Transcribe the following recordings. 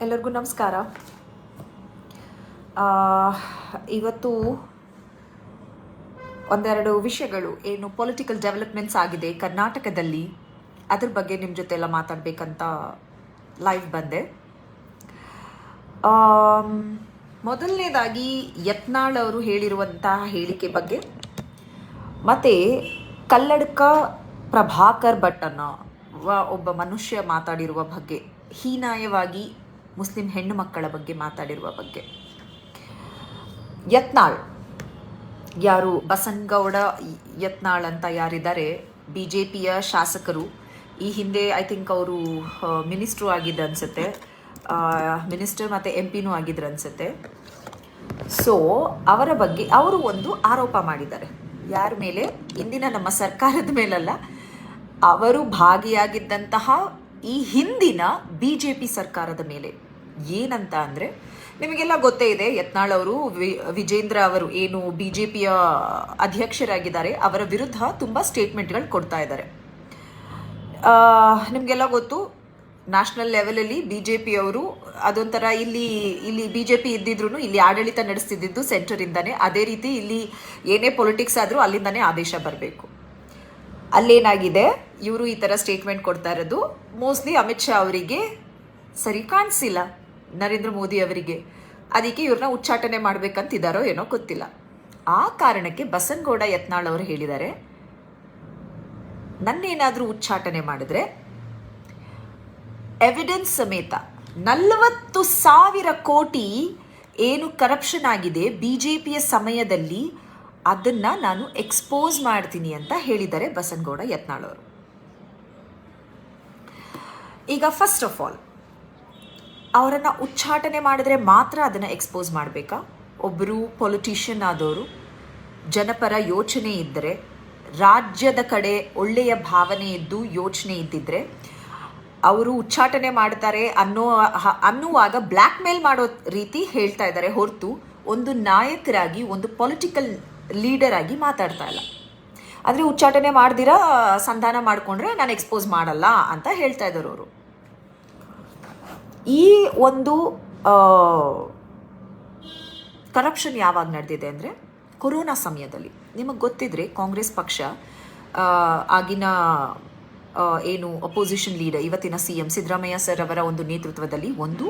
ಎಲ್ಲರಿಗೂ ನಮಸ್ಕಾರ. ಇವತ್ತು ಒಂದೆರಡು ವಿಷಯಗಳು, ಏನು ಪೊಲಿಟಿಕಲ್ ಡೆವಲಪ್ಮೆಂಟ್ಸ್ ಆಗಿದೆ ಕರ್ನಾಟಕದಲ್ಲಿ, ಅದ್ರ ಬಗ್ಗೆ ನಿಮ್ಮ ಜೊತೆ ಎಲ್ಲ ಮಾತಾಡಬೇಕಂತ ಲೈವ್ ಬಂದೆ. ಮೊದಲನೇದಾಗಿ ಯತ್ನಾಳ್ ಅವರು ಹೇಳಿರುವಂತಹ ಹೇಳಿಕೆ ಬಗ್ಗೆ. ಮತ್ತು ಕಲ್ಲಡ್ಕ ಪ್ರಭಾಕರ್ ಭಟ್ ಅನ್ನೋ ವ- ಒಬ್ಬ ಮನುಷ್ಯ ಮಾತಾಡಿರುವ ಬಗ್ಗೆ, ಹೀನಾಯವಾಗಿ ಮುಸ್ಲಿಂ ಹೆಣ್ಣು ಮಕ್ಕಳ ಬಗ್ಗೆ ಮಾತಾಡಿರುವ ಬಗ್ಗೆ. ಯತ್ನಾಳ್. ಯಾರು ಬಸನ್ಗೌಡ, ಯತ್ನಾಳ್ ಅಂತ ಯಾರಿದ್ದಾರೆ ಬಿ ಜೆ ಪಿಯ ಶಾಸಕರು. ಈ ಹಿಂದೆ ಐ ಥಿಂಕ್ ಅವರು ಮಿನಿಸ್ಟ್ರು ಆಗಿದ್ದ ಅನ್ಸುತ್ತೆ. ಮಿನಿಸ್ಟರ್ ಮತ್ತು ಎಂ ಪಿನೂ ಆಗಿದ್ರು ಅನ್ಸುತ್ತೆ. ಸೊ, ಅವರ ಬಗ್ಗೆ ಅವರು ಒಂದು ಆರೋಪ ಮಾಡಿದ್ದಾರೆ. ಯಾರ ಮೇಲೆ? ಇಂದಿನ ನಮ್ಮ ಸರ್ಕಾರದ ಮೇಲಲ್ಲ. ಅವರು ಭಾಗಿಯಾಗಿದ್ದಂತಹ ಈ ಹಿಂದಿನ ಬಿ ಜೆ ಪಿ ಸರ್ಕಾರದ ಮೇಲೆ ಏನಂತ ಅಂದರೆ ನಿಮಗೆಲ್ಲ ಗೊತ್ತೇ ಇದೆ, ಯತ್ನಾಳ್ ಅವರು ವಿಜೇಂದ್ರ ಅವರು ಏನು ಬಿ ಜೆ ಪಿಯ ಅಧ್ಯಕ್ಷರಾಗಿದ್ದಾರೆ, ಅವರ ವಿರುದ್ಧ ತುಂಬ ಸ್ಟೇಟ್ಮೆಂಟ್ಗಳು ಕೊಡ್ತಾ ಇದ್ದಾರೆ. ನಿಮಗೆಲ್ಲ ಗೊತ್ತು ನ್ಯಾಷನಲ್ ಲೆವೆಲಲ್ಲಿ ಬಿ ಜೆ ಪಿಯವರು ಅದೊಂಥರ ಇಲ್ಲಿ ಇಲ್ಲಿ ಬಿ ಜೆ ಪಿ ಇದ್ದಿದ್ರು ಇಲ್ಲಿ ಆಡಳಿತ ನಡೆಸ್ತಿದ್ದು ಸೆಂಟರಿಂದನೇ ಅದೇ ರೀತಿ ಇಲ್ಲಿ ಏನೇ ಪೊಲಿಟಿಕ್ಸ್ ಆದರೂ ಅಲ್ಲಿಂದನೇ ಆದೇಶ ಬರಬೇಕು. ಅಲ್ಲೇನಾಗಿದೆ? ಇವರು ಈ ಥರ ಸ್ಟೇಟ್ಮೆಂಟ್ ಕೊಡ್ತಾ ಇರೋದು. ಮೋಸ್ಟ್ಲಿ ಅಮಿತ್ ಶಾ ಅವರಿಗೆ ಸರಿ ಕಾಣಿಸಿಲ್ಲ, ನರೇಂದ್ರ ಮೋದಿ ಅವರಿಗೆ. ಅದಕ್ಕೆ ಇವ್ರನ್ನ ಉಚ್ಚಾಟನೆ ಮಾಡ್ಬೇಕಂತಿದ್ದಾರೋ ಏನೋ ಗೊತ್ತಿಲ್ಲ. ಆ ಕಾರಣಕ್ಕೆ ಬಸನಗೌಡ ಯತ್ನಾಳ್ ಅವರು ಹೇಳಿದ್ದಾರೆ, ನನ್ನೇನಾದರೂ ಉಚ್ಚಾಟನೆ ಮಾಡಿದ್ರೆ ಎವಿಡೆನ್ಸ್ ಸಮೇತ ನಲವತ್ತು ಸಾವಿರ ಕೋಟಿ ಏನು ಕರಪ್ಷನ್ ಆಗಿದೆ ಬಿ ಜೆ ಪಿಯ ಸಮಯದಲ್ಲಿ, ಅದನ್ನು ನಾನು ಎಕ್ಸ್ಪೋಸ್ ಮಾಡ್ತೀನಿ ಅಂತ ಹೇಳಿದ್ದಾರೆ ಬಸನ್ಗೌಡ ಯತ್ನಾಳ್ ಅವರು. ಈಗ ಫಸ್ಟ್ ಆಫ್ ಆಲ್ ಅವರನ್ನು ಉಚ್ಚಾಟನೆ ಮಾಡಿದ್ರೆ ಮಾತ್ರ ಅದನ್ನು ಎಕ್ಸ್ಪೋಸ್ ಮಾಡಬೇಕಾ? ಒಬ್ಬರು ಪೊಲಿಟಿಷಿಯನ್ ಆದವರು, ಜನಪರ ಯೋಚನೆ ಇದ್ದರೆ, ರಾಜ್ಯದ ಕಡೆ ಒಳ್ಳೆಯ ಭಾವನೆ ಇದ್ದು ಯೋಚನೆ ಇದ್ದಿದ್ರೆ, ಅವರು ಉಚ್ಚಾಟನೆ ಮಾಡ್ತಾರೆ ಅನ್ನೋ, ಅನ್ನುವಾಗ ಬ್ಲ್ಯಾಕ್ ಮೇಲ್ ಮಾಡೋ ರೀತಿ ಹೇಳ್ತಾ ಇದ್ದಾರೆ. ಹೊರತು ಒಂದು ನಾಯಕರಾಗಿ, ಒಂದು ಪೊಲಿಟಿಕಲ್ ಲೀಡರ್ ಆಗಿ ಮಾತಾಡ್ತಾ ಇಲ್ಲ. ಆದರೆ ಉಚ್ಚಾಟನೆ ಮಾಡ್ದಿರಾ, ಸಂಧಾನ ಮಾಡಿಕೊಂಡ್ರೆ ನಾನು ಎಕ್ಸ್ಪೋಸ್ ಮಾಡಲ್ಲ ಅಂತ ಹೇಳ್ತಾ ಇದ್ದಾರೆ ಅವರು. ಈ ಒಂದು ಕರಪ್ಷನ್ ಯಾವಾಗ ನಡೆದಿದೆ ಅಂದರೆ ಕೊರೋನಾ ಸಮಯದಲ್ಲಿ. ನಿಮಗೆ ಗೊತ್ತಿದ್ರೆ ಕಾಂಗ್ರೆಸ್ ಪಕ್ಷ ಆಗಿನ ಏನು ಅಪೋಸಿಷನ್ ಲೀಡರ್ ಇವತ್ತಿನ ಸಿ ಎಂ ಸಿದ್ದರಾಮಯ್ಯ ಸರ್ ಅವರ ಒಂದು ನೇತೃತ್ವದಲ್ಲಿ ಒಂದು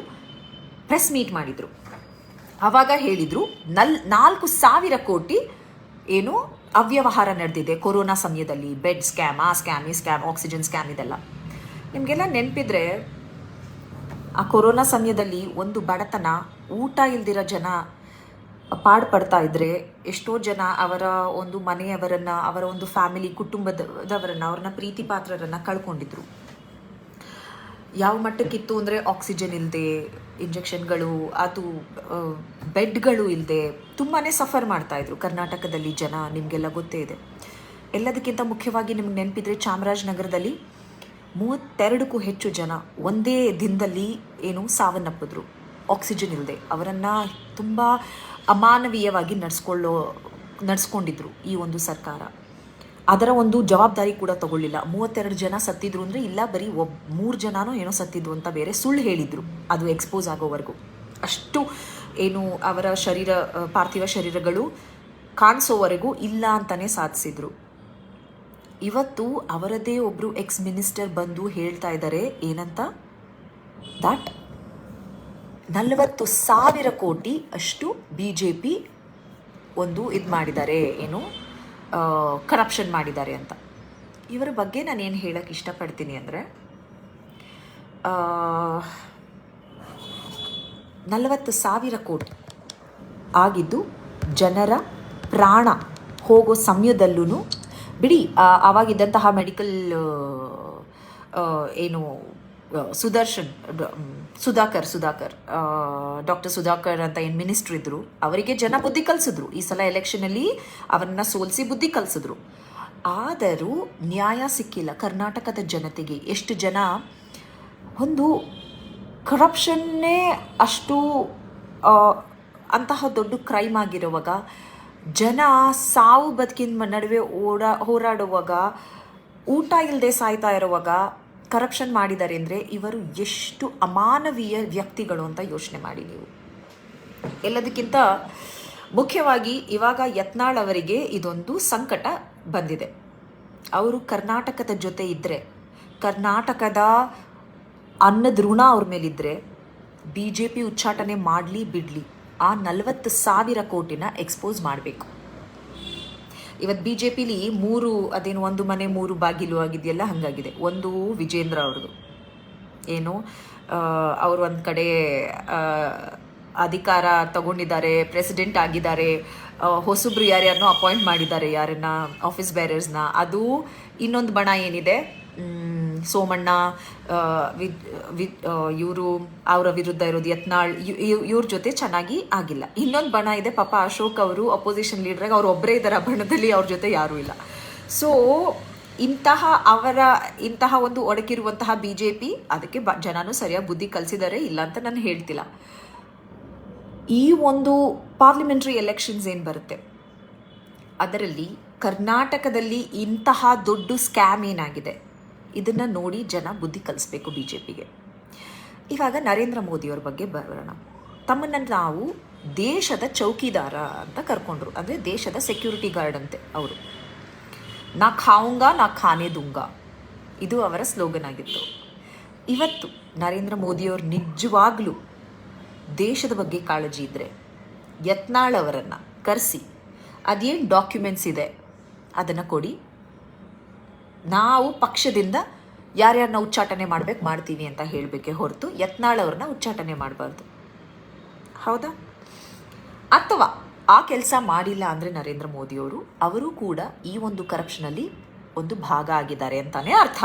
ಪ್ರೆಸ್ ಮೀಟ್ ಮಾಡಿದರು. ಆವಾಗ ಹೇಳಿದರು, ನಲ್, ನಾಲ್ಕು ಸಾವಿರ ಕೋಟಿ ಏನು ಅವ್ಯವಹಾರ ನಡೆದಿದೆ ಕೊರೋನಾ ಸಮಯದಲ್ಲಿ. ಬೆಡ್ ಸ್ಕ್ಯಾಮ್, ಆ ಸ್ಕ್ಯಾಮ್, ಈ ಸ್ಕ್ಯಾಮ್, ಆಕ್ಸಿಜನ್ ಸ್ಕ್ಯಾಮ್ ಇದೆಲ್ಲ. ನಿಮಗೆಲ್ಲ ನೆನಪಿದ್ರೆ ಆ ಕೊರೋನಾ ಸಮಯದಲ್ಲಿ ಒಂದು ಬಡತನ, ಊಟ ಇಲ್ದಿರೋ ಜನ ಪಾಡ್ಪಡ್ತಾ ಇದ್ರೆ ಎಷ್ಟೋ ಜನ ಅವರ ಒಂದು ಮನೆಯವರನ್ನ, ಅವರ ಒಂದು ಫ್ಯಾಮಿಲಿ, ಕುಟುಂಬದವರನ್ನ, ಅವ್ರನ್ನ ಪ್ರೀತಿ ಪಾತ್ರರನ್ನ ಕಳ್ಕೊಂಡಿದ್ರು. ಯಾವ ಮಟ್ಟಕ್ಕಿತ್ತು ಅಂದರೆ ಆಕ್ಸಿಜನ್ ಇಲ್ಲದೆ ಇಂಜೆಕ್ಷನ್ಗಳು, ಅದು ಬೆಡ್ಗಳು ಇಲ್ಲದೆ ತುಂಬಾ ಸಫರ್ ಮಾಡ್ತಾಯಿದ್ರು ಕರ್ನಾಟಕದಲ್ಲಿ ಜನ, ನಿಮಗೆಲ್ಲ ಗೊತ್ತೇ ಇದೆ. ಎಲ್ಲದಕ್ಕಿಂತ ಮುಖ್ಯವಾಗಿ ನಿಮ್ಗೆ ನೆನಪಿದ್ರೆ ಚಾಮರಾಜನಗರದಲ್ಲಿ ಮೂವತ್ತೆರಡಕ್ಕೂ ಹೆಚ್ಚು ಜನ ಒಂದೇ ದಿನದಲ್ಲಿ ಏನು ಸಾವನ್ನಪ್ಪಿದ್ರು. ಆಕ್ಸಿಜನ್ ಇಲ್ಲದೆ ಅವರನ್ನು ತುಂಬ ಅಮಾನವೀಯವಾಗಿ ನಡೆಸ್ಕೊಳ್ಳೋ, ನಡೆಸ್ಕೊಂಡಿದ್ರು ಈ ಒಂದು ಸರ್ಕಾರ. ಅದರ ಒಂದು ಜವಾಬ್ದಾರಿ ಕೂಡ ತಗೊಳ್ಳಿಲ್ಲ. ಮೂವತ್ತೆರಡು ಜನ ಸತ್ತಿದ್ರು ಅಂದರೆ ಇಲ್ಲ, ಬರೀ ಒಬ್, ಮೂರು ಜನನೋ ಏನೋ ಸತ್ತಿದ್ರು ಅಂತ ಬೇರೆ ಸುಳ್ಳು ಹೇಳಿದರು. ಅದು ಎಕ್ಸ್ಪೋಸ್ ಆಗೋವರೆಗೂ. ಅಷ್ಟು ಏನು ಅವರ ಶರೀರ, ಪಾರ್ಥಿವ ಶರೀರಗಳು ಕಾಣಿಸೋವರೆಗೂ ಇಲ್ಲ ಅಂತಲೇ ಸಾಧಿಸಿದ್ರು. ಇವತ್ತು ಅವರದೇ ಒಬ್ಬರು ಎಕ್ಸ್ ಮಿನಿಸ್ಟರ್ ಬಂದು ಹೇಳ್ತಾ ಇದ್ದಾರೆ. ಏನಂತ? ದಟ್ ನಲವತ್ತು ಸಾವಿರ ಕೋಟಿ ಅಷ್ಟು ಬಿ ಜೆ ಪಿ ಒಂದು ಇದು ಮಾಡಿದ್ದಾರೆ. ಏನು? ಕರಪ್ಷನ್ ಮಾಡಿದ್ದಾರೆ ಅಂತ. ಇವರ ಬಗ್ಗೆ ನಾನು ಏನು ಹೇಳಕ್ಕೆ ಇಷ್ಟಪಡ್ತೀನಿ ಅಂದರೆ ನಲವತ್ತು ಸಾವಿರ ಕೋಟಿ ಆಗಿದ್ದು ಜನರ ಪ್ರಾಣ ಹೋಗೋ ಸಮಯದಲ್ಲೂ ಬಿಡಿ ಆವಾಗಿದ್ದಂತಹ ಮೆಡಿಕಲ್ ಏನು ಸುದರ್ಶನ್ ಸುಧಾಕರ್ ಸುಧಾಕರ್ ಡಾಕ್ಟರ್ ಸುಧಾಕರ್ ಅಂತ ಏನು ಮಿನಿಸ್ಟ್ರ್ ಇದ್ದರು ಅವರಿಗೆ ಜನ ಬುದ್ಧಿ ಕಲಿಸಿದ್ರು. ಈ ಸಲ ಎಲೆಕ್ಷನಲ್ಲಿ ಅವರನ್ನ ಸೋಲಿಸಿ ಬುದ್ಧಿ ಕಲಿಸಿದ್ರು. ಆದರೂ ನ್ಯಾಯ ಸಿಕ್ಕಿಲ್ಲ. ಕರ್ನಾಟಕದ ಜನತೆಗೆ ಎಷ್ಟು ಜನ ಒಂದು ಕರಪ್ಷನ್ನೇ ಅಷ್ಟು ಅಂತಹ ದೊಡ್ಡ ಕ್ರೈಮ್ ಆಗಿರುವಾಗ ಜನ ಸಾವು ಬದುಕಿನ ನಡುವೆ ಓಡಾ ಹೋರಾಡುವಾಗ, ಊಟ ಇಲ್ಲದೆ ಸಾಯ್ತಾ ಇರುವಾಗ ಕರಪ್ಷನ್ ಮಾಡಿದ್ದಾರೆ ಅಂದರೆ ಇವರು ಎಷ್ಟು ಅಮಾನವೀಯ ವ್ಯಕ್ತಿಗಳು ಅಂತ ಯೋಚನೆ ಮಾಡಿ ನೀವು. ಎಲ್ಲದಕ್ಕಿಂತ ಮುಖ್ಯವಾಗಿ ಇವಾಗ ಯತ್ನಾಳ್ ಅವರಿಗೆ ಇದೊಂದು ಸಂಕಟ ಬಂದಿದೆ. ಅವರು ಕರ್ನಾಟಕದ ಜೊತೆ ಇದ್ದರೆ ಕರ್ನಾಟಕದ ಅನ್ನದ ಋಣ ಅವ್ರ ಮೇಲಿದ್ದರೆ ಬಿ ಜೆ ಪಿ ಉಚ್ಚಾಟನೆ ಮಾಡಲಿ ಬಿಡಲಿ. ಆ ನಲವತ್ತು ಸಾವಿರ ಕೋಟಿನ ಎಕ್ಸ್ಪೋಸ್ ಮಾಡಬೇಕು. ಇವತ್ತು ಬಿ ಜೆ ಪಿಲಿ ಮೂರು, ಅದೇನು ಒಂದು ಮನೆ ಮೂರು ಬಾಗಿಲು ಆಗಿದೆಯಲ್ಲ, ಹಾಗಾಗಿದೆ. ಒಂದು ವಿಜೇಂದ್ರ ಅವ್ರದ್ದು. ಏನು ಅವರು ಒಂದು ಕಡೆ ಅಧಿಕಾರ ತಗೊಂಡಿದ್ದಾರೆ ಪ್ರೆಸಿಡೆಂಟ್ ಆಗಿದ್ದಾರೆ ಹೊಸಬ್ರು ಯಾರ್ಯಾರನ್ನೋ ಅಪಾಯಿಂಟ್ ಮಾಡಿದ್ದಾರೆ ಯಾರನ್ನ ಆಫೀಸ್ ಬೇರರ್ಸ್ನ ಅದು ಇನ್ನೊಂದು ಬಣ ಏನಿದೆ? ಸೋಮಣ್ಣ ಇವರು, ಅವರ ವಿರುದ್ಧ ಇರೋದು ಯತ್ನಾಳ್ ಇವ್ರ ಜೊತೆ ಚೆನ್ನಾಗಿ ಆಗಿಲ್ಲ. ಇನ್ನೊಂದು ಬಣ ಇದೆ, ಪಾಪ ಅಶೋಕ್ ಅವರು ಅಪೋಸಿಷನ್ ಲೀಡರ್ ಅವ್ರು ಒಬ್ಬರೇ ಇದ್ದಾರೆ ಆ ಬಣದಲ್ಲಿ, ಅವ್ರ ಜೊತೆ ಯಾರೂ ಇಲ್ಲ. ಸೊ ಇಂತಹ ಅವರ, ಇಂತಹ ಒಂದು ಒಡಕಿರುವಂತಹ ಬಿ ಜೆ ಪಿ ಅದಕ್ಕೆ ಬ, ಜನನೂ ಸರಿಯಾಗಿ ಬುದ್ಧಿ ಕಲಿಸಿದ್ದಾರೆ ಇಲ್ಲ ಅಂತ ನಾನು ಹೇಳ್ತಿಲ್ಲ. ಈ ಒಂದು ಪಾರ್ಲಿಮೆಂಟ್ರಿ ಎಲೆಕ್ಷನ್ಸ್ ಏನು ಬರುತ್ತೆ? ಅದರಲ್ಲಿ ಕರ್ನಾಟಕದಲ್ಲಿ ಇಂತಹ ದೊಡ್ಡ ಸ್ಕ್ಯಾಮ್ ಏನಾಗಿದೆ? ಇದನ್ನು ನೋಡಿ ಜನ ಬುದ್ಧಿ ಕಲಿಸ್ಬೇಕು ಬಿ ಜೆ ಪಿಗೆ ಇವಾಗ ನರೇಂದ್ರ ಮೋದಿಯವ್ರ ಬಗ್ಗೆ ಬರೋಣ. ತಮ್ಮನ್ನು ನಾವು ದೇಶದ ಚೌಕಿದಾರ ಅಂತ ಕರ್ಕೊಂಡ್ರು. ಅಂದರೆ ದೇಶದ ಸೆಕ್ಯೂರಿಟಿ ಗಾರ್ಡ್ ಅಂತೆ ಅವರು. ನಾ ಖಾವುಂಗ, ನಾ ಖಾನೆ ದುಂಗ. ಇದು ಅವರ ಸ್ಲೋಗನ್ ಆಗಿತ್ತು. ಇವತ್ತು ನರೇಂದ್ರ ಮೋದಿಯವರು ನಿಜವಾಗ್ಲೂ ದೇಶದ ಬಗ್ಗೆ ಕಾಳಜಿ ಇದ್ದರೆ ಯತ್ನಾಳ್ ಅವರನ್ನು ಕರೆಸಿ, ಅದೇನು ಡಾಕ್ಯುಮೆಂಟ್ಸ್ ಇದೆ, ಅದನ್ನು ಕೊಡಿ. ನಾವು ಪಕ್ಷದಿಂದ ಯಾರ್ಯಾರನ್ನ ಉಚ್ಚಾಟನೆ ಮಾಡ್ಬೇಕು ಮಾಡ್ತೀವಿ ಅಂತ ಹೇಳಬೇಕೆ ಹೊರತು ಯತ್ನಾಳ್ ಅವ್ರನ್ನ ಉಚ್ಚಾಟನೆ ಮಾಡಬಾರ್ದು. ಹೌದಾ? ಅಥವಾ ಆ ಕೆಲಸ ಮಾಡಿಲ್ಲ ಅಂದರೆ ನರೇಂದ್ರ ಮೋದಿಯವರು ಅವರು ಕೂಡ ಈ ಒಂದು ಕರಪ್ಷನಲ್ಲಿ ಒಂದು ಭಾಗ ಆಗಿದ್ದಾರೆ ಅಂತಾನೆ ಅರ್ಥ.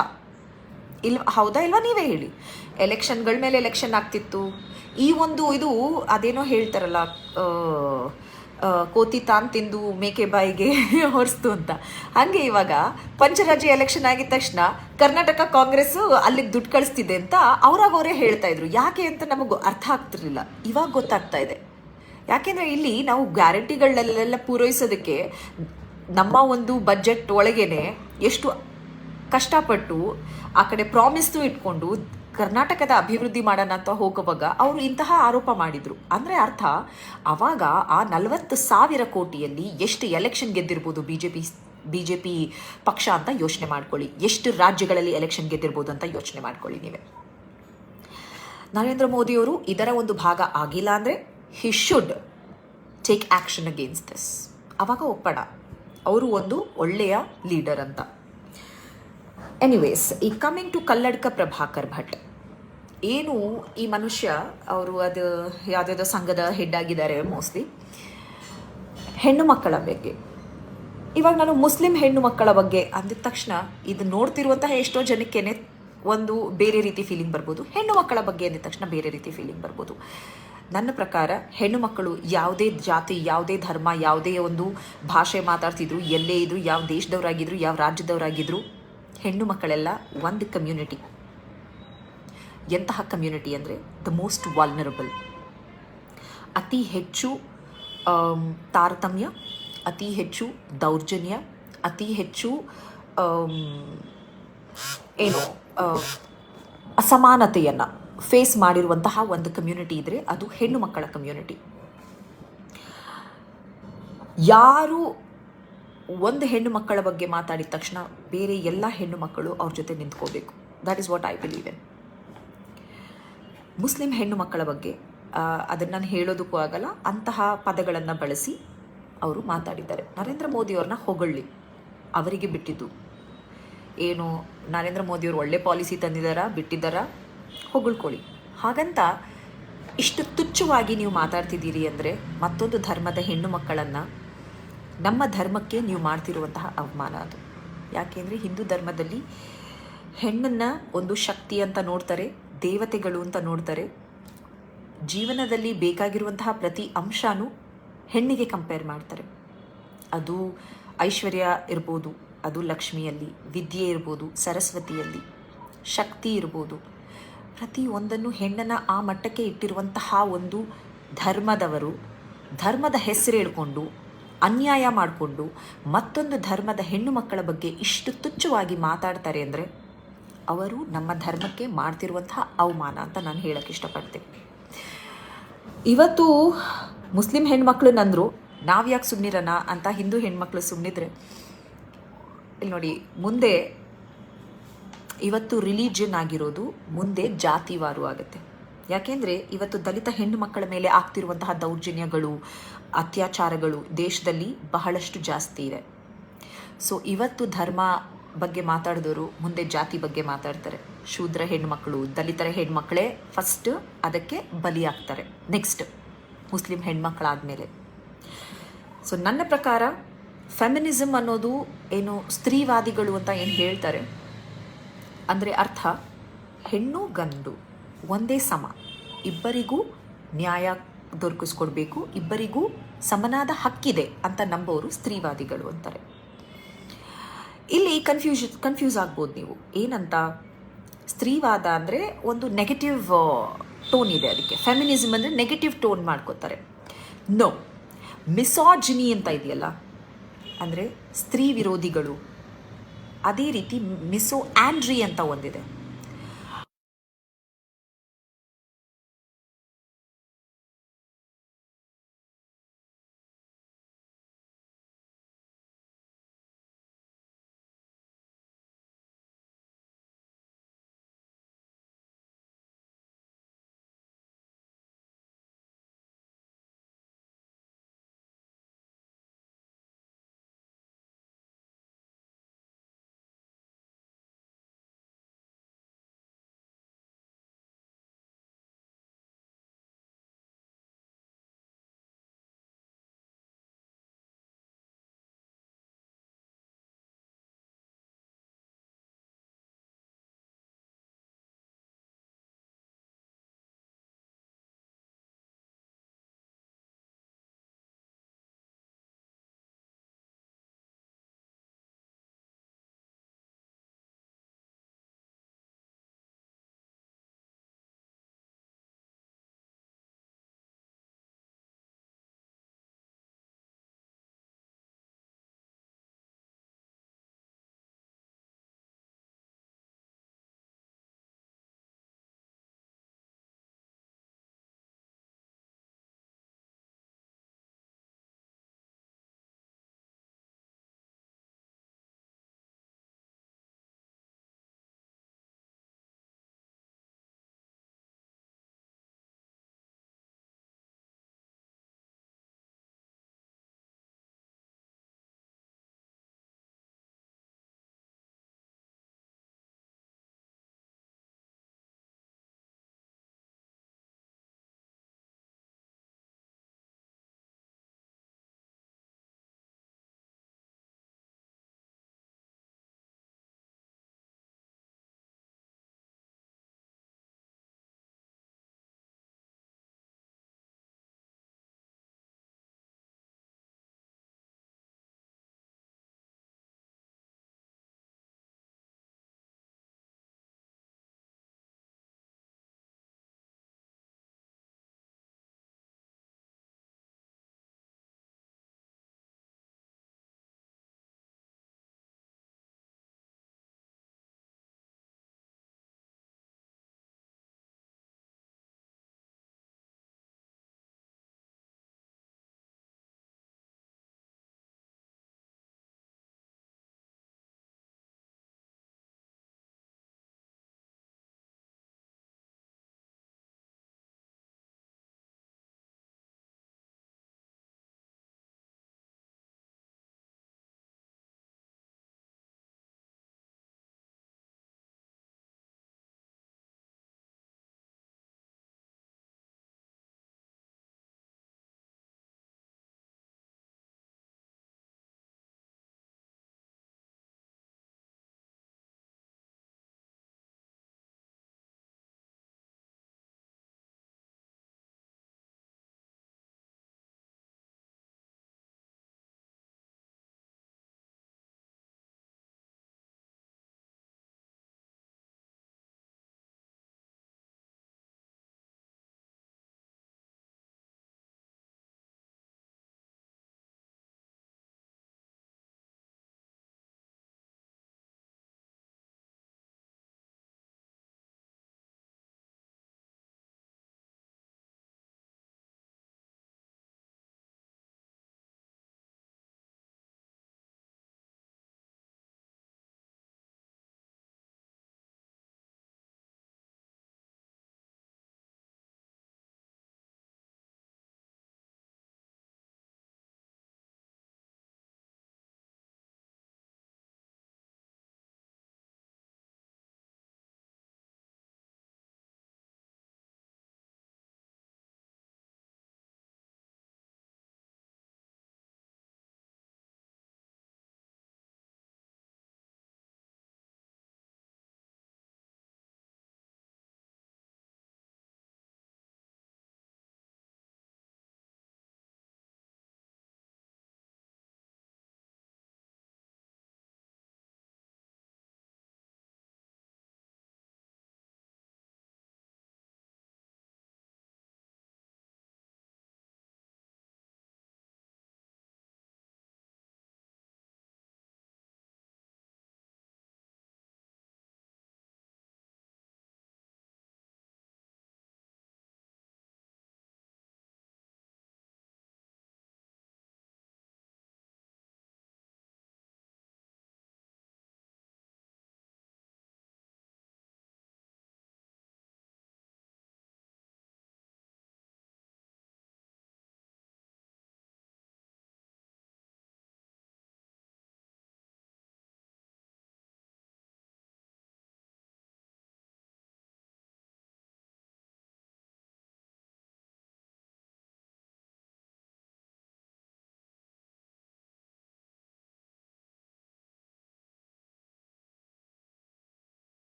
ಇಲ್ವ, ಹೌದಾ ಇಲ್ವಾ ನೀವೇ ಹೇಳಿ? ಎಲೆಕ್ಷನ್ಗಳ ಮೇಲೆ ಎಲೆಕ್ಷನ್ ಆಗ್ತಿತ್ತು. ಈ ಒಂದು ಇದು ಅದೇನೋ ಹೇಳ್ತಾರಲ್ಲ ಕೋತಿ ತಾನು ತಿಂದು ಮೇಕೆ ಬಾಯಿಗೆ ಹೊರಿಸ್ತು ಅಂತ. ಹಾಗೆ ಇವಾಗ ಪಂಚರಾಜ್ಯ ಎಲೆಕ್ಷನ್ ಆಗಿದ ತಕ್ಷಣ ಕರ್ನಾಟಕ ಕಾಂಗ್ರೆಸ್ ಅಲ್ಲಿಗೆ ದುಡ್ಡು ಕಳಿಸ್ತಿದೆ ಅಂತ ಅವ್ರಾಗ ಅವರೇ ಹೇಳ್ತಾ ಇದ್ರು. ಯಾಕೆ ಅಂತ ನಮಗೆ ಅರ್ಥ ಆಗ್ತಿರ್ಲಿಲ್ಲ. ಇವಾಗ ಗೊತ್ತಾಗ್ತಾ ಇದೆ. ಯಾಕೆಂದ್ರೆ ಇಲ್ಲಿ ನಾವು ಗ್ಯಾರಂಟಿಗಳನ್ನೆಲ್ಲ ಪೂರೈಸೋದಕ್ಕೆ ನಮ್ಮ ಒಂದು ಬಜೆಟ್ ಒಳಗೇನೆ ಎಷ್ಟು ಕಷ್ಟಪಟ್ಟು ಆ ಕಡೆ ಪ್ರಾಮಿಸ್ನು ಇಟ್ಕೊಂಡು ಕರ್ನಾಟಕದ ಅಭಿವೃದ್ಧಿ ಮಾಡೋಣ ಅಂತ ಹೋಗುವಾಗ ಅವರು ಇಂತಹ ಆರೋಪ ಮಾಡಿದರು. ಅಂದರೆ ಅರ್ಥ ಆವಾಗ ಆ ನಲವತ್ತು ಸಾವಿರ ಕೋಟಿಯಲ್ಲಿ ಎಷ್ಟು election ಗೆದ್ದಿರ್ಬೋದು B J P B J P ಪಕ್ಷ ಅಂತ ಯೋಚನೆ ಮಾಡ್ಕೊಳ್ಳಿ. ಎಷ್ಟು ರಾಜ್ಯಗಳಲ್ಲಿ ಎಲೆಕ್ಷನ್ ಗೆದ್ದಿರ್ಬೋದು ಅಂತ ಯೋಚನೆ ಮಾಡ್ಕೊಳ್ಳಿ ನೀವೇ. ನರೇಂದ್ರ ಮೋದಿಯವರು ಇದರ ಒಂದು ಭಾಗ ಆಗಿಲ್ಲ ಅಂದರೆ he should take action against this ಅವಾಗ ಒಪ್ಪಣ. ಅವರು ಒಂದು ಒಳ್ಳೆಯ ಲೀಡರ್ ಅಂತ. ಎನಿವೇಸ್ ಈ ಕಮಿಂಗ್ ಟು ಕಲ್ಲಡ್ಕ ಪ್ರಭಾಕರ್ ಭಟ್. ಏನು ಈ ಮನುಷ್ಯ, ಅವರು ಅದು ಯಾವುದ್ಯಾವುದೋ ಸಂಘದ ಹೆಡ್ ಆಗಿದ್ದಾರೆ ಮೋಸ್ಟ್ಲಿ ಹೆಣ್ಣು ಮಕ್ಕಳ ಬಗ್ಗೆ. ಇವಾಗ ನಾನು ಮುಸ್ಲಿಂ ಹೆಣ್ಣು ಮಕ್ಕಳ ಬಗ್ಗೆ ಅಂದಿದ ತಕ್ಷಣ ಇದು ನೋಡ್ತಿರುವಂತಹ ಎಷ್ಟೋ ಜನಕ್ಕೇನೆ ಒಂದು ಬೇರೆ ರೀತಿ ಫೀಲಿಂಗ್ ಬರ್ಬೋದು. ಹೆಣ್ಣು ಮಕ್ಕಳ ಬಗ್ಗೆ ಅಂದಿದ ತಕ್ಷಣ ಬೇರೆ ರೀತಿ ಫೀಲಿಂಗ್ ಬರ್ಬೋದು. ನನ್ನ ಪ್ರಕಾರ ಹೆಣ್ಣು ಮಕ್ಕಳು ಯಾವುದೇ ಜಾತಿ, ಯಾವುದೇ ಧರ್ಮ, ಯಾವುದೇ ಒಂದು ಭಾಷೆ ಮಾತಾಡ್ತಿದ್ರು, ಎಲ್ಲೇ ಇದ್ರು, ಯಾವ ದೇಶದವರಾಗಿದ್ರು, ಯಾವ ರಾಜ್ಯದವರಾಗಿದ್ರು ಹೆಣ್ಣು ಮಕ್ಕಳೆಲ್ಲ ಒಂದು ಕಮ್ಯುನಿಟಿ ಎಂತಹ ಕಮ್ಯುನಿಟಿ ಅಂದರೆ ದ ಮೋಸ್ಟ್ ವಾಲ್ನರಬಲ್ ಅತಿ ಹೆಚ್ಚು ತಾರತಮ್ಯ, ಅತಿ ಹೆಚ್ಚು ದೌರ್ಜನ್ಯ, ಅತಿ ಹೆಚ್ಚು ಏನು ಅಸಮಾನತೆಯನ್ನು ಫೇಸ್ ಮಾಡಿರುವಂತಹ ಒಂದು ಕಮ್ಯುನಿಟಿ ಇದ್ದರೆ ಅದು ಹೆಣ್ಣು ಮಕ್ಕಳ ಕಮ್ಯುನಿಟಿ ಯಾರು ಒಂದು ಹೆಣ್ಣು ಮಕ್ಕಳ ಬಗ್ಗೆ ಮಾತಾಡಿದ ತಕ್ಷಣ ಬೇರೆ ಎಲ್ಲ ಹೆಣ್ಣು ಮಕ್ಕಳು ಅವ್ರ ಜೊತೆ ನಿಂತ್ಕೋಬೇಕು. That is what I believe in Muslim ಹೆಣ್ಣು ಮಕ್ಕಳ ಬಗ್ಗೆ ಅದನ್ನು ನಾನು ಹೇಳೋದಕ್ಕೂ ಆಗಲ್ಲ, ಅಂತಹ ಪದಗಳನ್ನು ಬಳಸಿ ಅವರು ಮಾತಾಡಿದ್ದಾರೆ. ನರೇಂದ್ರ ಮೋದಿಯವ್ರನ್ನ ಹೊಗಳಿ ಅವರಿಗೆ ಬಿಟ್ಟಿದ್ದು. ಏನು, ನರೇಂದ್ರ ಮೋದಿಯವರು ಒಳ್ಳೆ ಪಾಲಿಸಿ ತಂದಿದ್ದಾರಾ ಬಿಟ್ಟಿದ್ದಾರಾ? ಹೊಗಳ್ಕೊಳ್ಳಿ. ಹಾಗಂತ ಇಷ್ಟು ತುಚ್ಛವಾಗಿ ನೀವು ಮಾತಾಡ್ತಿದ್ದೀರಿ ಅಂದರೆ ಮತ್ತೊಂದು ಧರ್ಮದ ಹೆಣ್ಣು ಮಕ್ಕಳನ್ನು ನಮ್ಮ ಧರ್ಮಕ್ಕೆ ನೀವು ಮಾಡ್ತಿರುವಂತಹ ಅವಮಾನ ಅದು. ಯಾಕೆಂದರೆ ಹಿಂದೂ ಧರ್ಮದಲ್ಲಿ ಹೆಣ್ಣನ್ನು ಒಂದು ಶಕ್ತಿ ಅಂತ ನೋಡ್ತಾರೆ, ದೇವತೆಗಳು ಅಂತ ನೋಡ್ತಾರೆ. ಜೀವನದಲ್ಲಿ ಬೇಕಾಗಿರುವಂತಹ ಪ್ರತಿ ಅಂಶನೂ ಹೆಣ್ಣಿಗೆ ಕಂಪೇರ್ ಮಾಡ್ತಾರೆ. ಅದು ಐಶ್ವರ್ಯ ಇರ್ಬೋದು, ಅದು ಲಕ್ಷ್ಮಿಯಲ್ಲಿ, ವಿದ್ಯೆ ಇರ್ಬೋದು, ಸರಸ್ವತಿಯಲ್ಲಿ, ಶಕ್ತಿ ಇರ್ಬೋದು. ಪ್ರತಿಯೊಂದನ್ನು ಹೆಣ್ಣನ್ನು ಆ ಮಟ್ಟಕ್ಕೆ ಇಟ್ಟಿರುವಂತಹ ಒಂದು ಧರ್ಮದವರು, ಧರ್ಮದ ಹೆಸರು ಹೇಳ್ಕೊಂಡು ಅನ್ಯಾಯ ಮಾಡಿಕೊಂಡು ಮತ್ತೊಂದು ಧರ್ಮದ ಹೆಣ್ಣು ಮಕ್ಕಳ ಬಗ್ಗೆ ಇಷ್ಟು ತುಚ್ಛವಾಗಿ ಮಾತಾಡ್ತಾರೆ ಅಂದರೆ ಅವರು ನಮ್ಮ ಧರ್ಮಕ್ಕೆ ಮಾಡ್ತಿರುವಂತಹ ಅವಮಾನ ಅಂತ ನಾನು ಹೇಳಕ್ಕೆ ಇಷ್ಟಪಡ್ತೀನಿ. ಇವತ್ತು ಮುಸ್ಲಿಂ ಹೆಣ್ಮಕ್ಳನ್ನಂದ್ರು ನಾವು ಯಾಕೆ ಸುಮ್ಮನಿರೋಣ ಅಂತ ಹಿಂದೂ ಹೆಣ್ಮಕ್ಳು ಸುಮ್ಮನಿದ್ರೆ ಇಲ್ಲಿ ನೋಡಿ, ಮುಂದೆ ಇವತ್ತು ರಿಲೀಜಿಯನ್ ಆಗಿರೋದು ಮುಂದೆ ಜಾತಿವಾರು ಆಗುತ್ತೆ. ಯಾಕೆಂದರೆ ಇವತ್ತು ದಲಿತ ಹೆಣ್ಣು ಮಕ್ಕಳ ಮೇಲೆ ಆಗ್ತಿರುವಂತಹ ದೌರ್ಜನ್ಯಗಳು, ಅತ್ಯಾಚಾರಗಳು ದೇಶದಲ್ಲಿ ಬಹಳಷ್ಟು ಜಾಸ್ತಿ ಇದೆ. ಸೊ ಇವತ್ತು ಧರ್ಮ ಬಗ್ಗೆ ಮಾತಾಡಿದವರು ಮುಂದೆ ಜಾತಿ ಬಗ್ಗೆ ಮಾತಾಡ್ತಾರೆ. ಶೂದ್ರ ಹೆಣ್ಮಕ್ಳು ದಲಿತರ ಹೆಣ್ಮಕ್ಳೇ ಫಸ್ಟ್ ಅದಕ್ಕೆ ಬಲಿಯಾಗ್ತಾರೆ. ನೆಕ್ಸ್ಟ್ ಮುಸ್ಲಿಂ ಹೆಣ್ಮಕ್ಳಾದಮೇಲೆ ಸೊ ನನ್ನ ಪ್ರಕಾರ ಫೆಮಿನಿಸಮ್ ಅನ್ನೋದು ಏನು ಸ್ತ್ರೀವಾದಿಗಳು ಅಂತ ಏನು ಹೇಳ್ತಾರೆ? ಅಂದರೆ ಅರ್ಥ, ಹೆಣ್ಣು ಗಂಡು. ಒಂದೇ ಸಮ. ಇಬ್ಬರಿಗೂ ನ್ಯಾಯ ದೊರಕಿಸ್ಕೊಡ್ಬೇಕು, ಇಬ್ಬರಿಗೂ ಸಮನಾದ ಹಕ್ಕಿದೆ ಅಂತ ನಂಬೋರು ಸ್ತ್ರೀವಾದಿಗಳು ಅಂತಾರೆ. ಇಲ್ಲಿ ಕನ್ಫ್ಯೂಸ್ ಕನ್ಫ್ಯೂಸ್ ಆಗ್ಬೋದು ನೀವು. ಏನಂತ? ಸ್ತ್ರೀವಾದ ಅಂದರೆ ಒಂದು ನೆಗೆಟಿವ್ ಟೋನ್ ಇದೆ ಅದಕ್ಕೆ. ಫೆಮಿನಿಸಮ್ ಅಂದರೆ ನೆಗೆಟಿವ್ ಟೋನ್ ಮಾಡ್ಕೋತಾರೆ. ನೋ ಮಿಸಾಜಿನಿ ಅಂತ ಇದೆಯಲ್ಲ, ಅಂದರೆ ಸ್ತ್ರೀ ವಿರೋಧಿಗಳು, ಅದೇ ರೀತಿ ಮಿಸೋ ಆ್ಯಂಡ್ರಿ ಅಂತ ಒಂದಿದೆ.